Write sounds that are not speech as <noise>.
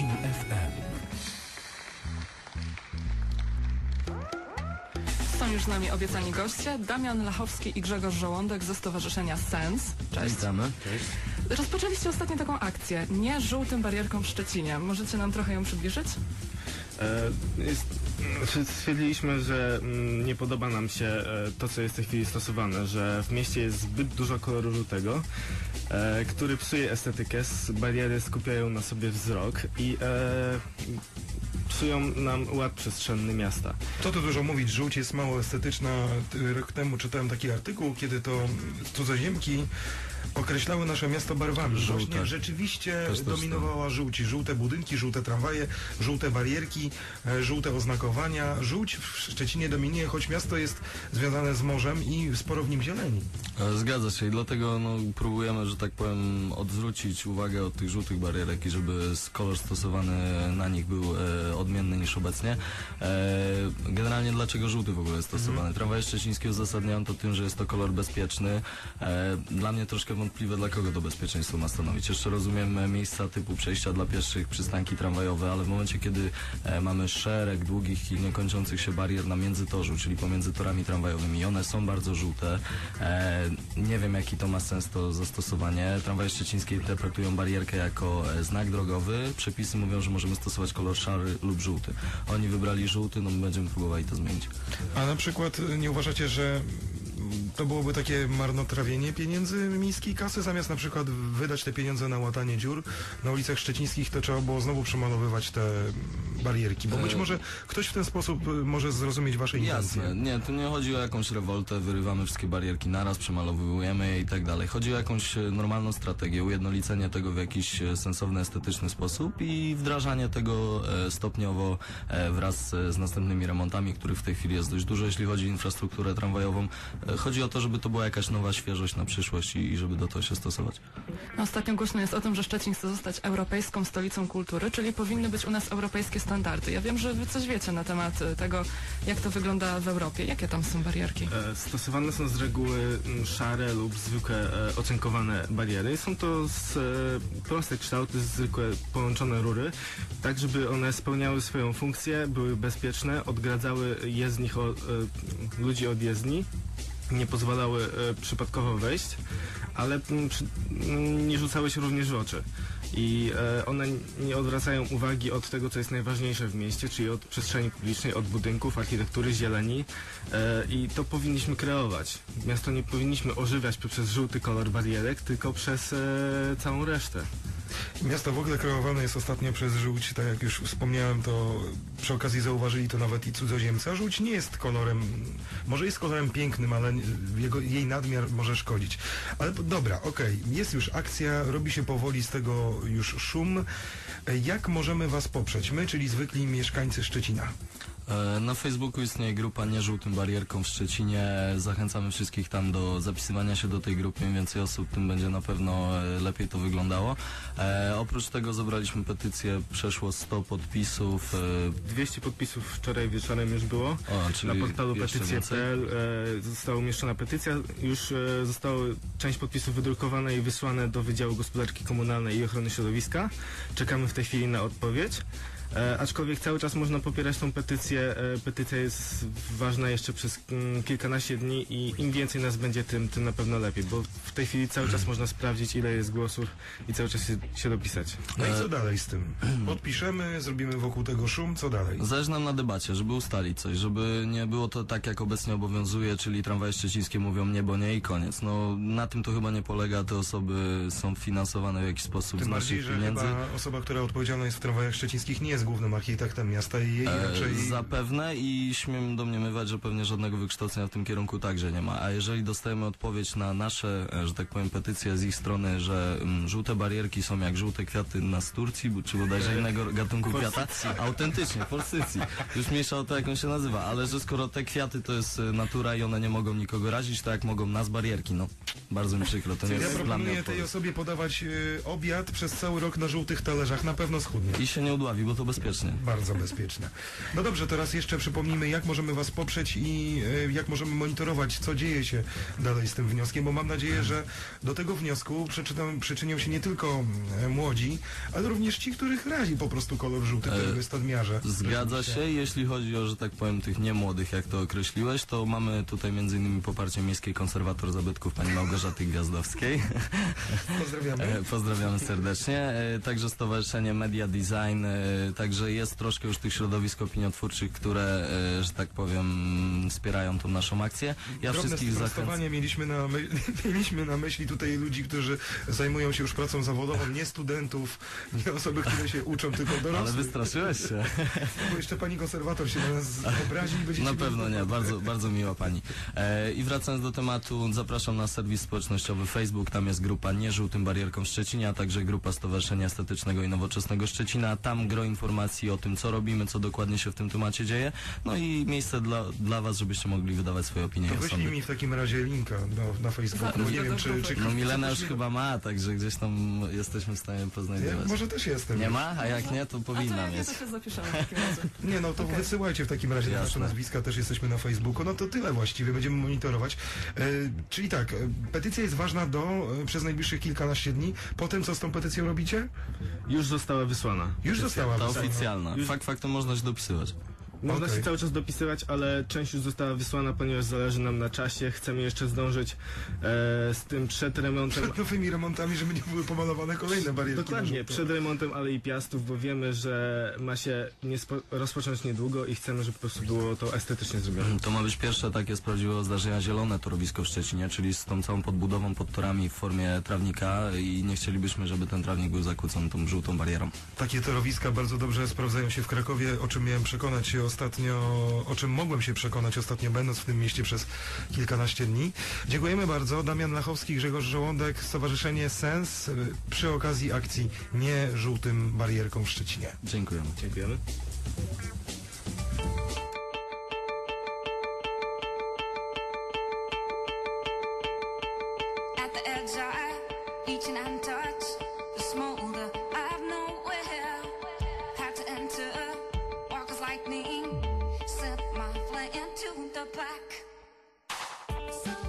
Szczecin FM. Są już z nami obiecani goście, Damian Lachowski i Grzegorz Żołądek ze Stowarzyszenia Sens. Cześć. Witamy. Rozpoczęliście ostatnio taką akcję, nie żółtym barierką w Szczecinie. Możecie nam trochę ją przybliżyć? E, Jest, stwierdziliśmy, że mm, nie podoba nam się e, to, co jest w tej chwili stosowane, że w mieście jest zbyt dużo koloru żółtego, e, który psuje estetykę, bariery skupiają na sobie wzrok i e, psują nam ład przestrzenny miasta. Co tu dużo mówić, żółć jest mało estetyczna. Ty- Rok temu czytałem taki artykuł, kiedy to cudzoziemki określały nasze miasto barwami. Żółte. Właśnie rzeczywiście Też, też dominowała żółć. Żółte budynki, żółte tramwaje, żółte barierki, e, żółte oznakowania. Żółć w Szczecinie dominuje, choć miasto jest związane z morzem i sporo w nim zieleni. E, Zgadza się i dlatego no, próbujemy, że tak powiem, odwrócić uwagę od tych żółtych barierek i żeby kolor stosowany na nich był e, odmienny niż obecnie. E, generalnie dlaczego żółty w ogóle jest stosowany? Tramwaje szczecińskie uzasadniają to tym, że jest to kolor bezpieczny. E, dla mnie troszkę wątpliwe, dla kogo to bezpieczeństwo ma stanowić. Jeszcze rozumiem e, miejsca typu przejścia dla pieszych, przystanki tramwajowe, ale w momencie, kiedy e, mamy szereg długich i niekończących się barier na międzytorzu, czyli pomiędzy torami tramwajowymi one są bardzo żółte. E, nie wiem, jaki to ma sens to zastosowanie. Tramwaje szczecińskie interpretują barierkę jako znak drogowy. Przepisy mówią, że możemy stosować kolor szary lub żółty. Oni wybrali żółty, no my będziemy próbowali to zmienić. A na przykład nie uważacie, że to byłoby takie marnotrawienie pieniędzy miejskiej kasy, zamiast na przykład wydać te pieniądze na łatanie dziur na ulicach szczecińskich, to trzeba było znowu przemalowywać te barierki, bo być E, może ktoś w ten sposób y, może zrozumieć wasze intencje. Jasne, nie, tu nie chodzi o jakąś rewoltę, wyrywamy wszystkie barierki naraz, przemalowujemy je i tak dalej. Chodzi o jakąś e, normalną strategię, ujednolicenie tego w jakiś e, sensowny, estetyczny sposób i wdrażanie tego e, stopniowo e, wraz e, z następnymi remontami, których w tej chwili jest dość dużo, jeśli chodzi o infrastrukturę tramwajową. E, Chodzi o to, żeby to była jakaś nowa świeżość na przyszłość i, i żeby do tego się stosować. No, ostatnio głośno jest o tym, że Szczecin chce zostać europejską stolicą kultury, czyli powinny być u nas europejskie standardy. Ja wiem, że wy coś wiecie na temat e, tego, jak to wygląda w Europie. Jakie tam są barierki? E, Stosowane są z reguły mm, szare lub zwykłe e, ocynkowane bariery. Są to z, proste kształty, zwykłe połączone rury, tak żeby one spełniały swoją funkcję, były bezpieczne, odgradzały e, ludzi od jezdni, nie pozwalały przypadkowo wejść, ale mm, mm, nie rzucały się również w oczy. I e, one nie odwracają uwagi od tego, co jest najważniejsze w mieście, czyli od przestrzeni publicznej, od budynków, architektury, zieleni. E, I to powinniśmy kreować. Miasto nie powinniśmy ożywiać poprzez żółty kolor barierek, tylko przez e, całą resztę. Miasto w ogóle kreowane jest ostatnio przez żółć, tak jak już wspomniałem, to przy okazji zauważyli to nawet i cudzoziemcy, a żółć nie jest kolorem, może jest kolorem pięknym, ale jego, jej nadmiar może szkodzić. Ale dobra, okej, jest już akcja, robi się powoli z tego już szum. E, Jak możemy was poprzeć? My, czyli zwykli mieszkańcy Szczecina. E, Na Facebooku istnieje grupa Nie Żółtym Barierką w Szczecinie. Zachęcamy wszystkich tam do zapisywania się do tej grupy. Im więcej osób, tym będzie na pewno e, lepiej to wyglądało. E, oprócz tego zebraliśmy petycję, przeszło 100 podpisów. E, 200 podpisów wczoraj wieczorem już było. o, czyli Na portalu petycje.pl e, została umieszczona petycja. Już e, została część podpisów wydrukowana i wysłane do Wydziału Gospodarki Komunalnej i Ochrony Środowiska. Czekamy w tej chwili na odpowiedź. E, aczkolwiek cały czas można popierać tą petycję. E, petycja jest ważna jeszcze przez mm, kilkanaście dni i im więcej nas będzie, tym, tym na pewno lepiej, bo w tej chwili cały czas można sprawdzić, ile jest głosów i cały czas się, się dopisać. No i E, co dalej z tym? Podpiszemy, zrobimy wokół tego szum, co dalej? Zależy nam na debacie, żeby ustalić coś, żeby nie było to tak, jak obecnie obowiązuje, czyli tramwaje szczecińskie mówią nie, bo nie i koniec. No, na tym to chyba nie polega, te osoby są finansowane w jakiś sposób Tym z bardziej, naszych że pieniędzy. chyba osoba, która odpowiedzialna jest w tramwajach szczecińskich nie jest głównym architektem miasta i jej E, raczej... Zapewne i śmiem domniemywać, że pewnie żadnego wykształcenia w tym kierunku także nie ma. A jeżeli dostajemy odpowiedź na nasze, e, że tak powiem, petycje z ich strony, że mm, żółte barierki są jak żółte kwiaty na z Turcji, bo- czy bodajże innego gatunku kwiata, autentycznie, w Polscycji. Już mniejsza o to, jak on się nazywa, ale że skoro te kwiaty to jest e, natura i one nie mogą nikogo razić, to jak mogą nas barierki, no. Bardzo mi przykro, to nie Ja jest dla mnie proponuję tej odpowiedź. osobie podawać y, obiad przez cały rok na żółtych talerzach, na pewno schudnie. I się nie udławi, bo to bezpiecznie. Bardzo bezpieczne. No dobrze, teraz jeszcze przypomnijmy, jak możemy Was poprzeć i e, jak możemy monitorować, co dzieje się dalej z tym wnioskiem, bo mam nadzieję, że do tego wniosku przyczynią, przyczynią się nie tylko e, młodzi, ale również ci, których razi po prostu kolor żółty, którego jest odmiarze. Zgadza się. Jeśli chodzi o, że tak powiem, tych niemłodych, jak to określiłeś, to mamy tutaj innymi poparcie Miejskiej Konserwator Zabytków pani Małgorzaty Gwiazdowskiej. Pozdrawiamy. E, Pozdrawiamy serdecznie. E, Także Stowarzyszenie Media Design, e, także jest troszkę już tych środowisk opiniotwórczych, które, e, że tak powiem, wspierają tą naszą akcję. Ja Drobne wszystkich zachęcam. mieliśmy na, my, <laughs> mieliśmy na myśli tutaj ludzi, którzy zajmują się już pracą zawodową, nie studentów, nie osoby, które się uczą, tylko <laughs> Ale dorosłych. wystraszyłeś się. <laughs> Bo jeszcze pani konserwator się na nas obrazi i będzie Na pewno nie, bardzo, bardzo miła pani. E, I wracając do tematu, zapraszam na serwis społecznościowy Facebook, tam jest grupa Nie Żółtym Barierką w Szczecinie, a także grupa Stowarzyszenia Estetycznego i Nowoczesnego Szczecina. Tam gro informacji o tym, co robimy, co dokładnie się w tym temacie dzieje, no i miejsce dla, dla was, żebyście mogli wydawać swoje opinie To wyślij mi w takim razie linka do, na Facebooku. Zaraz Nie wiem, czy, czy No Milena już chyba ma, także gdzieś tam jesteśmy w stanie Nie, poznajdować. może też jestem. Nie ma? A jak nie, to to powinna mieć. to się zapiszemy w takim razie. Nie, no to wysyłajcie w takim razie na nasze Jasne. nazwiska, też jesteśmy na Facebooku. No to tyle właściwie, będziemy monitorować. E, czyli tak, e, petycja jest ważna do e, przez najbliższych kilkanaście dni. Potem co z tą petycją robicie? Już została wysłana. Już została Ta wysłana. Oficjalna. Już- Fakt faktem można się dopisywać. Można Okej. się cały czas dopisywać, ale część już została wysłana, ponieważ zależy nam na czasie. Chcemy jeszcze zdążyć e, z tym przed remontem. Przed nowymi remontami, żeby nie były pomalowane kolejne barierki. Dokładnie, przed remontem Alei Piastów, bo wiemy, że ma się nie rozpocząć niedługo i chcemy, żeby po prostu było to estetycznie zrobione. To ma być pierwsze takie z prawdziwego zdarzenia zielone torowisko w Szczecinie, czyli z tą całą podbudową pod torami w formie trawnika i nie chcielibyśmy, żeby ten trawnik był zakłócony tą żółtą barierą. Takie torowiska bardzo dobrze sprawdzają się w Krakowie, o czym miałem przekonać się ostatnio, o czym mogłem się przekonać ostatnio, będąc w tym mieście przez kilkanaście dni. Dziękujemy bardzo. Damian Lachowski, Grzegorz Żołądek, Stowarzyszenie Sens przy okazji akcji Nie żółtym barierką w Szczecinie. Dziękujemy. Dziękujemy. At the edge, I, and back. So